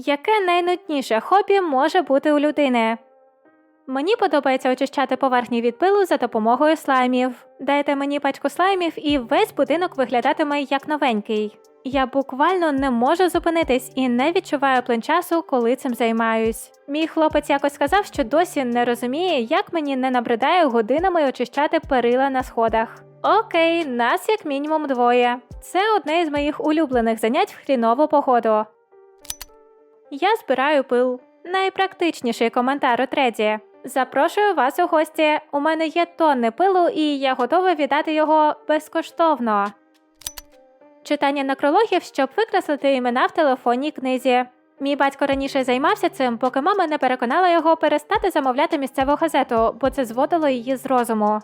Яке найнудніше хобі може бути у людини? Мені подобається очищати поверхні від пилу за допомогою слаймів. Дайте мені пачку слаймів, і весь будинок виглядатиме як новенький. Я буквально не можу зупинитись і не відчуваю плин часу, коли цим займаюсь. Мій хлопець якось сказав, що досі не розуміє, як мені не набридає годинами очищати перила на сходах. Окей, нас як мінімум двоє. Це одне із моїх улюблених занять в хрінову погоду. Я збираю пил. Найпрактичніший коментар у треді. Запрошую вас у гості. У мене є тонни пилу, і я готова віддати його безкоштовно. Читання некрологів, щоб викреслити імена в телефонній книзі. Мій батько раніше займався цим, поки мама не переконала його перестати замовляти місцеву газету, бо це зводило її з розуму.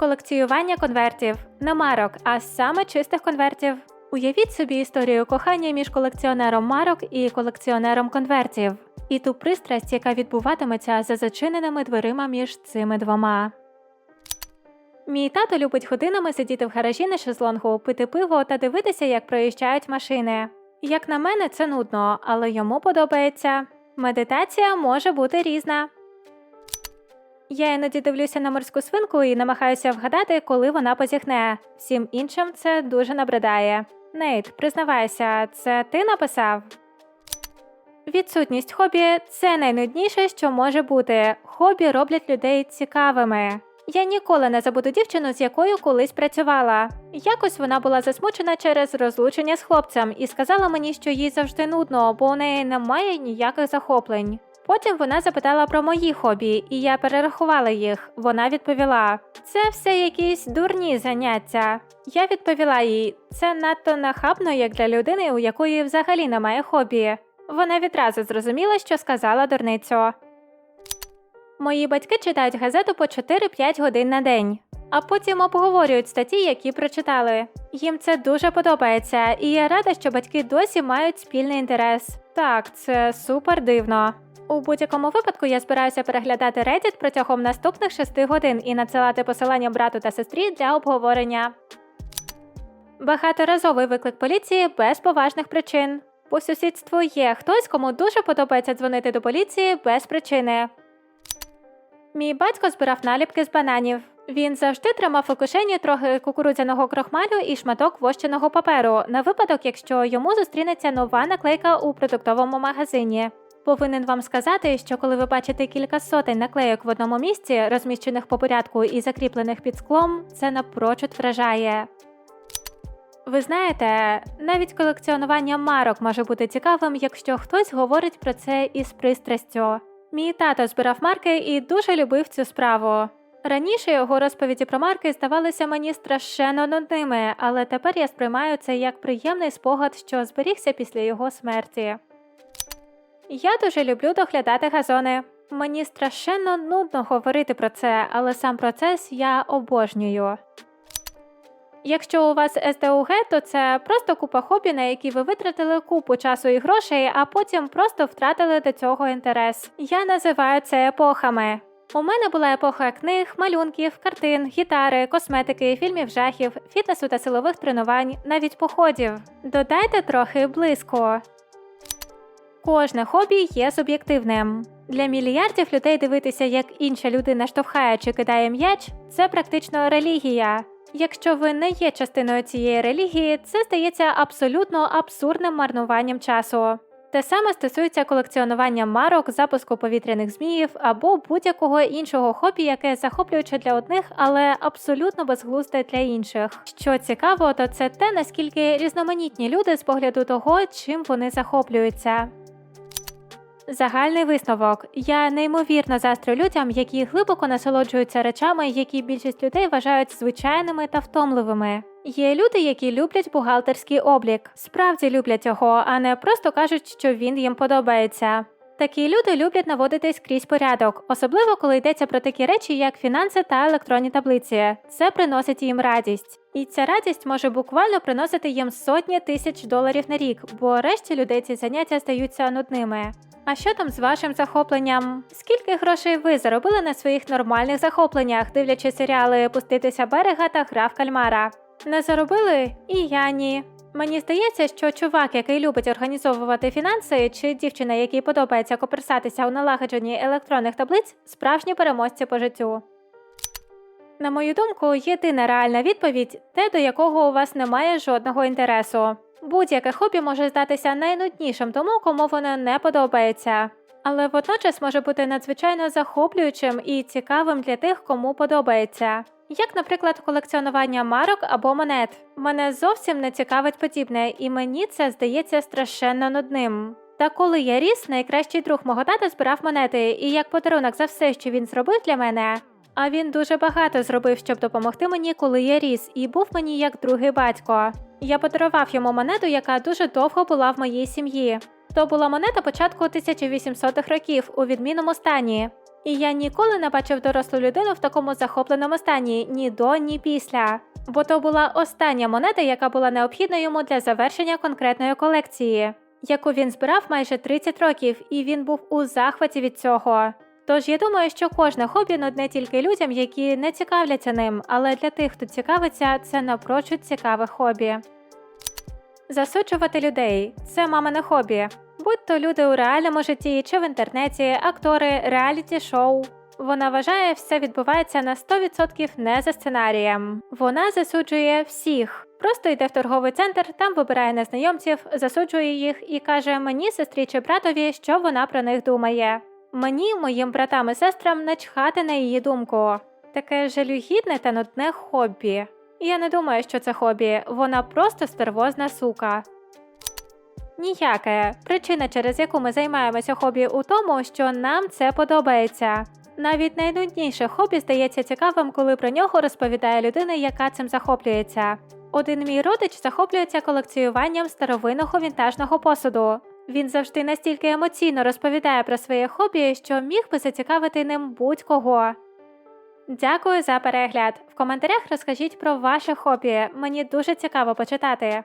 Колекціювання конвертів не марок, а саме чистих конвертів. Уявіть собі історію кохання між колекціонером марок і колекціонером конвертів, і ту пристрасть, яка відбуватиметься за зачиненими дверима між цими двома. Мій тато любить годинами сидіти в гаражі на шезлонгу, пити пиво та дивитися, як проїжджають машини. Як на мене, це нудно, але йому подобається. Медитація може бути різна. Я іноді дивлюся на морську свинку і намагаюся вгадати, коли вона позіхне. Всім іншим це дуже набридає. Нейт, признавайся, це ти написав? Відсутність хобі це найнудніше, що може бути. Хобі роблять людей цікавими. Я ніколи не забуду дівчину, з якою колись працювала. Якось вона була засмучена через розлучення з хлопцем і сказала мені, що їй завжди нудно, бо у неї немає ніяких захоплень. Потім вона запитала про мої хобі, і я перерахувала їх. Вона відповіла: це все якісь дурні заняття. Я відповіла їй, це надто нахабно, як для людини, у якої взагалі немає хобі. Вона відразу зрозуміла, що сказала дурницю. Мої батьки читають газету по 4-5 годин на день, а потім обговорюють статті, які прочитали. Їм це дуже подобається, і я рада, що батьки досі мають спільний інтерес. Так, це супер дивно. У будь-якому випадку я збираюся переглядати Reddit протягом наступних 6 годин і надсилати посилання брату та сестрі для обговорення. Багаторазовий виклик поліції без поважних причин. По сусідству є хтось, кому дуже подобається дзвонити до поліції без причини. Мій батько збирав наліпки з бананів. Він завжди тримав у кишені трохи кукурудзяного крохмалю і шматок вощеного паперу на випадок, якщо йому зустрінеться нова наклейка у продуктовому магазині. Повинен вам сказати, що коли ви бачите кілька сотень наклейок в одному місці, розміщених по порядку і закріплених під склом, це напрочуд вражає. Ви знаєте, навіть колекціонування марок може бути цікавим, якщо хтось говорить про це із пристрастю. Мій тато збирав марки і дуже любив цю справу. Раніше його розповіді про марки здавалися мені страшенно нудними, але тепер я сприймаю це як приємний спогад, що зберігся після його смерті. Я дуже люблю доглядати газони. Мені страшенно нудно говорити про це, але сам процес я обожнюю. Якщо у вас СДУГ, то це просто купа хобі, на які ви витратили купу часу і грошей, а потім просто втратили до цього інтерес. Я називаю це епохами. У мене була епоха книг, малюнків, картин, гітари, косметики, фільмів жахів, фітнесу та силових тренувань, навіть походів. Додайте трохи блиску. Кожне хобі є суб'єктивним. Для мільярдів людей дивитися, як інша людина штовхає чи кидає м'яч, це практично релігія. Якщо ви не є частиною цієї релігії, це здається абсолютно абсурдним марнуванням часу. Те саме стосується колекціонування марок, запуску повітряних зміїв або будь-якого іншого хобі, яке захоплююче для одних, але абсолютно безглузде для інших. Що цікаво, то це те, наскільки різноманітні люди з погляду того, чим вони захоплюються. Загальний висновок. Я неймовірно заздрю людям, які глибоко насолоджуються речами, які більшість людей вважають звичайними та втомливими. Є люди, які люблять бухгалтерський облік, справді люблять його, а не просто кажуть, що він їм подобається. Такі люди люблять наводити скрізь порядок, особливо коли йдеться про такі речі, як фінанси та електронні таблиці. Це приносить їм радість. І ця радість може буквально приносити їм сотні тисяч доларів на рік, бо решті людей ці заняття стаються нудними. А що там з вашим захопленням? Скільки грошей ви заробили на своїх нормальних захопленнях, дивлячи серіали Пуститися берега та гра кальмара? Не заробили? І я ні. Мені здається, що чувак, який любить організовувати фінанси, чи дівчина, якій подобається коперсатися у налагодженні електронних таблиць, справжні переможці по життю. На мою думку, єдина реальна відповідь те, до якого у вас немає жодного інтересу. Будь-яке хобі може здатися найнуднішим тому, кому воно не подобається, але водночас може бути надзвичайно захоплюючим і цікавим для тих, кому подобається. Як, наприклад, колекціонування марок або монет. Мене зовсім не цікавить подібне, і мені це здається страшенно нудним. Та коли я ріс, найкращий друг мого тата збирав монети, і як подарунок за все, що він зробив для мене. А він дуже багато зробив, щоб допомогти мені, коли я ріс, і був мені як другий батько. Я подарував йому монету, яка дуже довго була в моїй сім'ї. То була монета початку 1800-х років у відмінному стані. І я ніколи не бачив дорослу людину в такому захопленому стані ні до, ні після. Бо то була остання монета, яка була необхідна йому для завершення конкретної колекції, яку він збирав майже 30 років, і він був у захваті від цього. Тож я думаю, що кожне хобі нудне тільки людям, які не цікавляться ним, але для тих, хто цікавиться, це напрочуд цікаве хобі. Засуджувати людей це мамине хобі. Будь то люди у реальному житті чи в інтернеті, актори, реаліті-шоу. Вона вважає, все відбувається на 100% не за сценарієм. Вона засуджує всіх. Просто йде в торговий центр, там вибирає незнайомців, засуджує їх і каже мені, сестрі чи братові, що вона про них думає. Мені, моїм братам і сестрам, начхати на її думку. Таке жалюгідне та нудне хобі. Я не думаю, що це хобі, вона просто стервозна сука. Ніяке. Причина, через яку ми займаємося хобі, у тому, що нам це подобається. Навіть найнудніше хобі здається цікавим, коли про нього розповідає людина, яка цим захоплюється. Один мій родич захоплюється колекціюванням старовинного вінтажного посуду. Він завжди настільки емоційно розповідає про своє хобі, що міг би зацікавити ним будь-кого. Дякую за перегляд. В коментарях розкажіть про ваше хобі. Мені дуже цікаво почитати.